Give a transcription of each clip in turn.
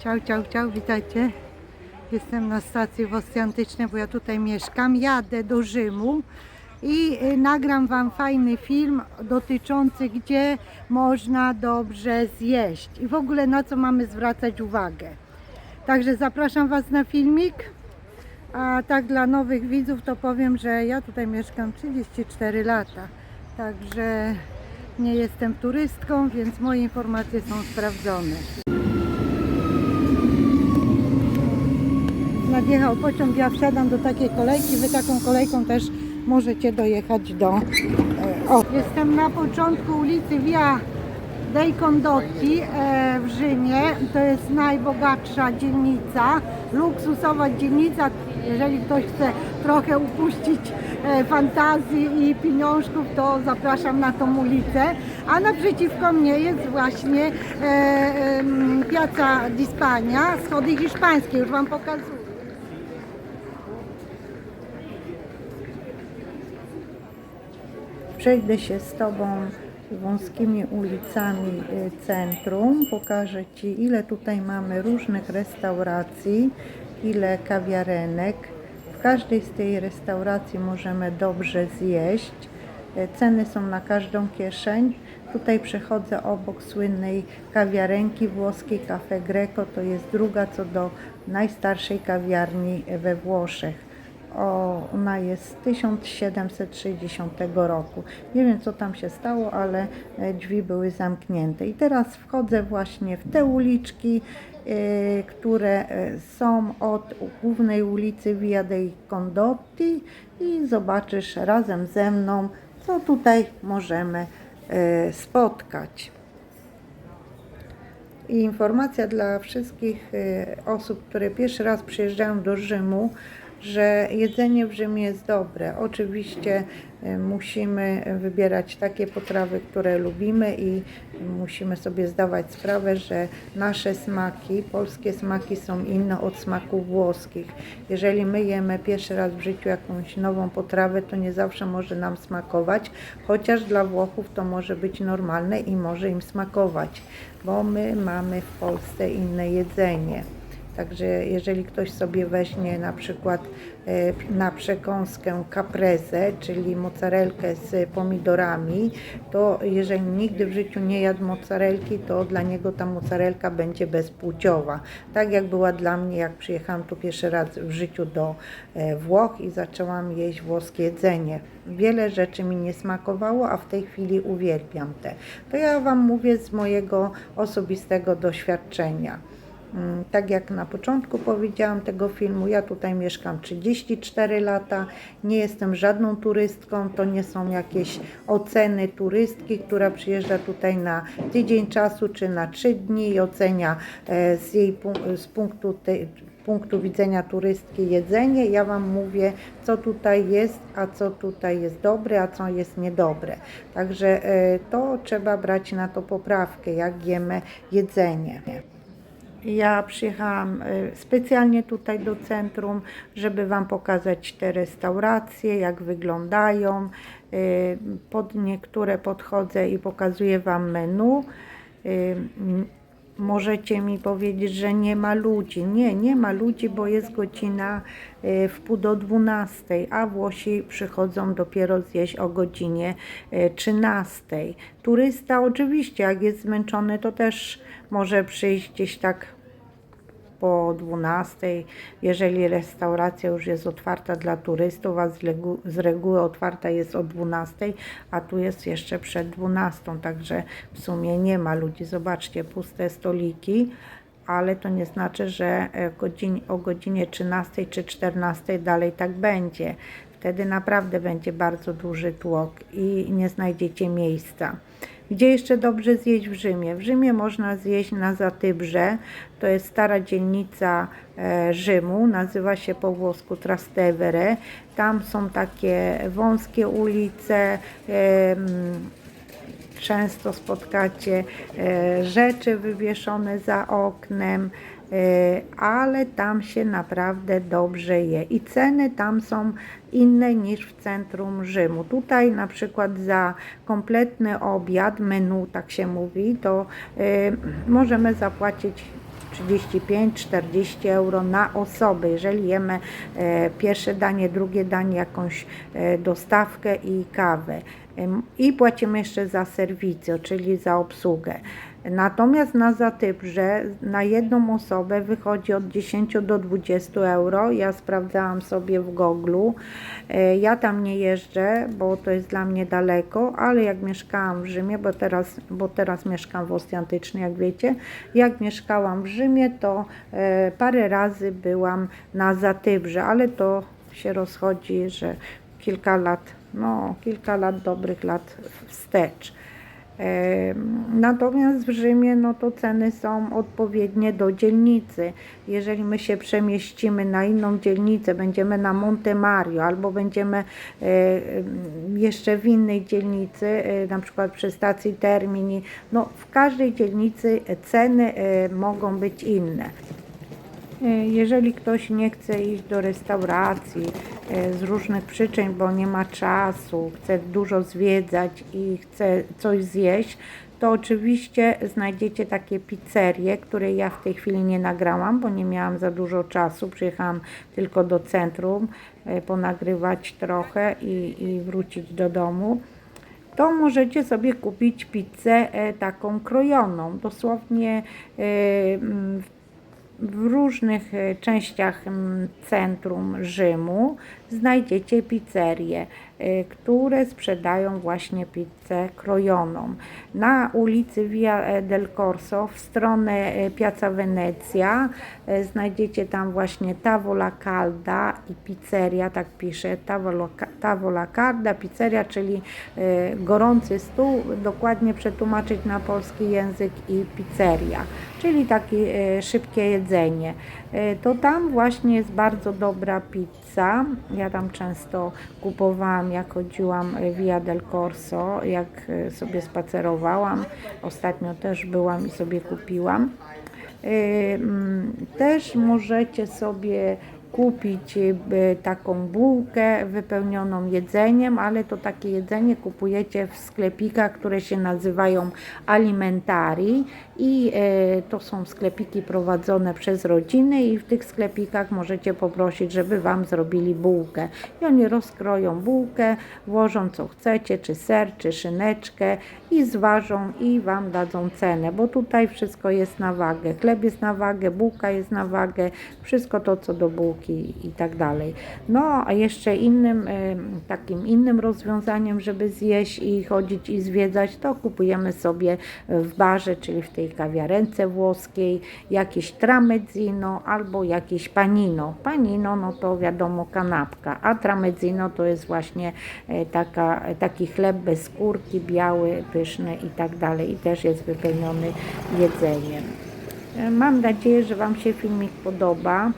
Ciao, ciao, ciao, witajcie. Jestem na stacji Wostiantycznej, bo ja tutaj mieszkam. Jadę do Rzymu i y, nagram Wam fajny film dotyczący, gdzie można dobrze zjeść i w ogóle na co mamy zwracać uwagę. Także zapraszam Was na filmik. A tak dla nowych widzów to powiem, że ja tutaj mieszkam 34 lata. Także nie jestem turystką, więc moje informacje są sprawdzone. Nadjechał pociąg, ja wsiadam do takiej kolejki, wy taką kolejką też możecie dojechać do... e, O, jestem na początku ulicy Via dei Condotti e, w Rzymie. To jest najbogatsza dzielnica, luksusowa dzielnica. Jeżeli ktoś chce trochę upuścić e, fantazji i pieniążków, to zapraszam na tą ulicę. A naprzeciwko mnie jest właśnie Piazza di Spagna, schody hiszpańskie, już Wam pokazuję. Przejdę się z Tobą wąskimi ulicami y, centrum. Pokażę Ci, ile tutaj mamy różnych restauracji, ile kawiarenek. W każdej z tej restauracji możemy dobrze zjeść. Y, Ceny są na każdą kieszeń. Tutaj przechodzę obok słynnej kawiarenki włoskiej Cafe Greco. To jest druga co do najstarszej kawiarni we Włoszech. Ona jest z 1760 roku. Nie wiem, co tam się stało, ale e, drzwi były zamknięte. I teraz wchodzę właśnie w te uliczki, e, które e, są od głównej ulicy Via dei Condotti i zobaczysz razem ze mną, co tutaj możemy spotkać. I informacja dla wszystkich osób, które pierwszy raz przyjeżdżają do Rzymu, że jedzenie w Rzymie jest dobre. Oczywiście y, musimy wybierać takie potrawy, które lubimy i musimy sobie zdawać sprawę, że nasze smaki, polskie smaki są inne od smaków włoskich. Jeżeli my jemy pierwszy raz w życiu jakąś nową potrawę, to nie zawsze może nam smakować, chociaż dla Włochów to może być normalne i może im smakować, bo my mamy w Polsce inne jedzenie. Także jeżeli ktoś sobie weźmie na przykład e, na przekąskę caprese, czyli mozzarelkę z pomidorami, to jeżeli nigdy w życiu nie jadł mozzarelki, to dla niego ta mozzarelka będzie bezpłciowa. Tak jak była dla mnie, jak przyjechałam tu pierwszy raz w życiu do e, Włoch i zaczęłam jeść włoskie jedzenie. Wiele rzeczy mi nie smakowało, a w tej chwili uwielbiam te. To ja Wam mówię z mojego osobistego doświadczenia. Mm, Tak jak na początku powiedziałam tego filmu, ja tutaj mieszkam 34 lata, nie jestem żadną turystką, to nie są jakieś oceny turystki, która przyjeżdża tutaj na tydzień czasu czy na 3 dni i ocenia e, z jej z punktu punktu widzenia turystki jedzenie. Ja Wam mówię, co tutaj jest, a co tutaj jest dobre, a co jest niedobre. Także e, to trzeba brać na to poprawkę, jak jemy jedzenie. Ja przyjechałam y, specjalnie tutaj do centrum, żeby Wam pokazać te restauracje, jak wyglądają. Y, Pod niektóre podchodzę i pokazuję Wam menu. Możecie mi powiedzieć, że nie ma ludzi. Nie, nie ma ludzi, bo jest godzina y, w pół do 12, a Włosi przychodzą dopiero zjeść o godzinie y, 13. Turysta oczywiście, jak jest zmęczony, to też może przyjść gdzieś tak po 12, jeżeli restauracja już jest otwarta dla turystów, a z, z reguły otwarta jest o 12, a tu jest jeszcze przed 12, także w sumie nie ma ludzi. Zobaczcie, puste stoliki, ale to nie znaczy, że e, godzin, o godzinie 13 czy 14 dalej tak będzie. Wtedy naprawdę będzie bardzo duży tłok i nie znajdziecie miejsca. Gdzie jeszcze dobrze zjeść w Rzymie? W Rzymie można zjeść na Zatybrze, to jest stara dzielnica e, Rzymu, nazywa się po włosku Trastevere. Tam są takie wąskie ulice, em, często spotkacie e, rzeczy wywieszone za oknem, e, ale tam się naprawdę dobrze je i ceny tam są inne niż w centrum Rzymu. Tutaj na przykład za kompletny obiad, menu tak się mówi, to e, możemy zapłacić 35-40 euro na osobę, jeżeli jemy e, pierwsze danie, drugie danie, jakąś e, dostawkę i kawę. I płacimy jeszcze za serwicję, czyli za obsługę. Natomiast na Zatybrze na jedną osobę wychodzi od 10 do 20 euro. Ja sprawdzałam sobie w Goglu. E, Ja tam nie jeżdżę, bo to jest dla mnie daleko, ale jak mieszkałam w Rzymie, bo teraz, bo teraz mieszkam w Ostii jak wiecie, jak mieszkałam w Rzymie, to e, parę razy byłam na Zatybrze, ale to się rozchodzi, że kilka lat, no kilka lat, dobrych lat wstecz. Natomiast w Rzymie no to ceny są odpowiednie do dzielnicy. Jeżeli my się przemieścimy na inną dzielnicę, będziemy na Monte Mario albo będziemy e, jeszcze w innej dzielnicy, e, na przykład przy stacji Termini, no w każdej dzielnicy ceny e, mogą być inne. E, Jeżeli ktoś nie chce iść do restauracji e, z różnych przyczyn, bo nie ma czasu, chce dużo zwiedzać i chce coś zjeść, to oczywiście znajdziecie takie pizzerie, które ja w tej chwili nie nagrałam, bo nie miałam za dużo czasu. Przyjechałam tylko do centrum, e, ponagrywać trochę i, i wrócić do domu to możecie sobie kupić pizzę taką krojoną. Dosłownie mm, w różnych e, częściach centrum Rzymu znajdziecie pizzerie, e, które sprzedają właśnie pizzę krojoną. Na ulicy Via e, del Corso w stronę e, Piazza Venezia e, znajdziecie tam właśnie Tavola Calda i pizzeria, tak pisze, Tavola, Tavola Calda, pizzeria, czyli gorący stół, dokładnie przetłumaczyć na polski język i pizzeria, czyli takie szybkie jedzenie. To tam właśnie jest bardzo dobra pizza. Ja tam często kupowałam, jak chodziłam Via del Corso, jak e, sobie spacerowałam. Ostatnio też byłam i sobie kupiłam. E, Też możecie sobie kupić taką bułkę wypełnioną jedzeniem, ale to takie jedzenie kupujecie w sklepikach, które się nazywają alimentari i e, to są sklepiki prowadzone przez rodziny i w tych sklepikach możecie poprosić, żeby Wam zrobili bułkę. I oni rozkroją bułkę, włożą co chcecie, czy ser, czy szyneczkę i zważą i Wam dadzą cenę, bo tutaj wszystko jest na wagę. Chleb jest na wagę, bułka jest na wagę, wszystko to co do bułki i tak dalej. No a jeszcze innym, takim innym rozwiązaniem, żeby zjeść i chodzić i zwiedzać, to kupujemy sobie w barze, czyli w tej kawiarence włoskiej, jakieś tramezzino albo jakieś panino. Panino, no to wiadomo kanapka, a tramezzino to jest właśnie e, taka, taki chleb bez skórki, biały, pyszny i tak dalej i też jest wypełniony jedzeniem. E, Mam nadzieję, że Wam się filmik podoba.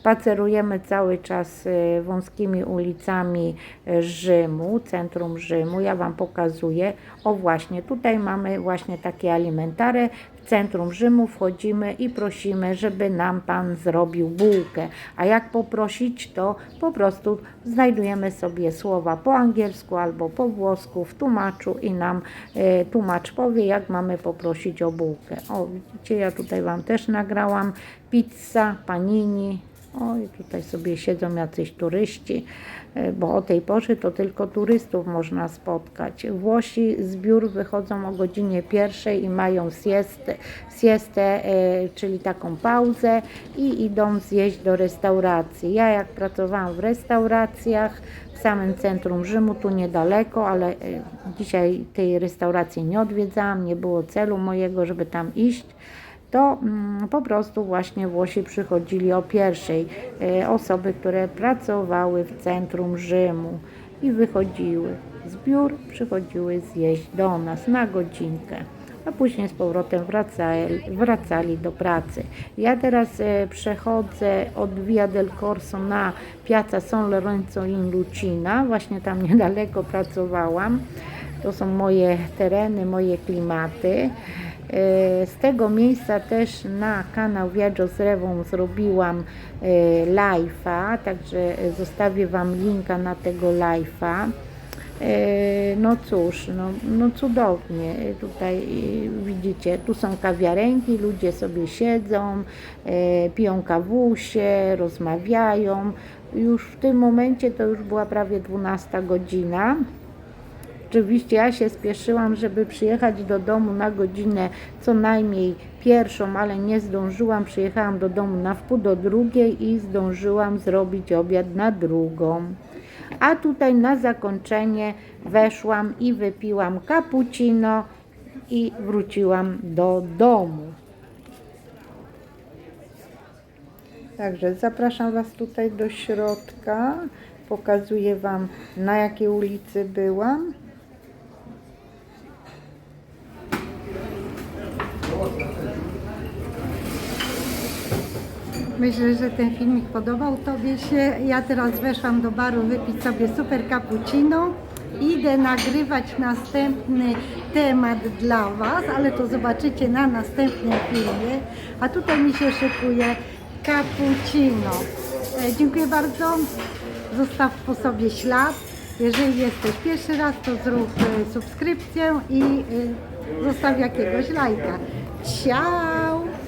Spacerujemy cały czas e, wąskimi ulicami e, Rzymu, centrum Rzymu. Ja Wam pokazuję. O właśnie, tutaj mamy właśnie takie alimentary. W centrum Rzymu wchodzimy i prosimy, żeby nam Pan zrobił bułkę. A jak poprosić, to po prostu znajdujemy sobie słowa po angielsku albo po włosku w tłumaczu i nam e, tłumacz powie, jak mamy poprosić o bułkę. O, widzicie, ja tutaj Wam też nagrałam pizza, panini, o, i tutaj sobie siedzą jacyś turyści, e, bo o tej porze to tylko turystów można spotkać. Włosi z biur wychodzą o godzinie pierwszej i mają siestę, siestę czyli taką pauzę i idą zjeść do restauracji. Ja jak pracowałam w restauracjach w samym centrum Rzymu, tu niedaleko, ale e, dzisiaj tej restauracji nie odwiedzałam, nie było celu mojego, żeby tam iść to mm, po prostu właśnie Włosi przychodzili o pierwszej, e, osoby, które pracowały w centrum Rzymu i wychodziły z biur, przychodziły zjeść do nas na godzinkę. A później z powrotem wracali, wracali do pracy. Ja teraz e, przechodzę od Via del Corso na Piazza San Lorenzo in Lucina. Właśnie tam niedaleko pracowałam. To są moje tereny, moje klimaty. E, Z tego miejsca też na kanał Viaggio z Rewą zrobiłam e, live'a, także zostawię Wam linka na tego live'a. E, No cóż, no, no cudownie. Tutaj widzicie, tu są kawiarenki, ludzie sobie siedzą, piją kawusie, rozmawiają. Już w tym momencie to już była prawie 12 godzina. Oczywiście ja się spieszyłam, żeby przyjechać do domu na godzinę co najmniej pierwszą, ale nie zdążyłam. Przyjechałam do domu na wpół do drugiej i zdążyłam zrobić obiad na drugą. A tutaj na zakończenie weszłam i wypiłam cappuccino i wróciłam do domu. Także zapraszam Was tutaj do środka. Pokazuję Wam na jakiej ulicy byłam. Myślę, że ten filmik podobał Tobie się. Ja teraz weszłam do baru wypić sobie super cappuccino. Idę nagrywać następny temat dla Was, ale to zobaczycie na następnym filmie. A tutaj mi się szykuje cappuccino. E, dziękuję bardzo. Zostaw po sobie ślad. Jeżeli jesteś pierwszy raz, to zrób e, subskrypcję i e, zostaw jakiegoś lajka. Ciao!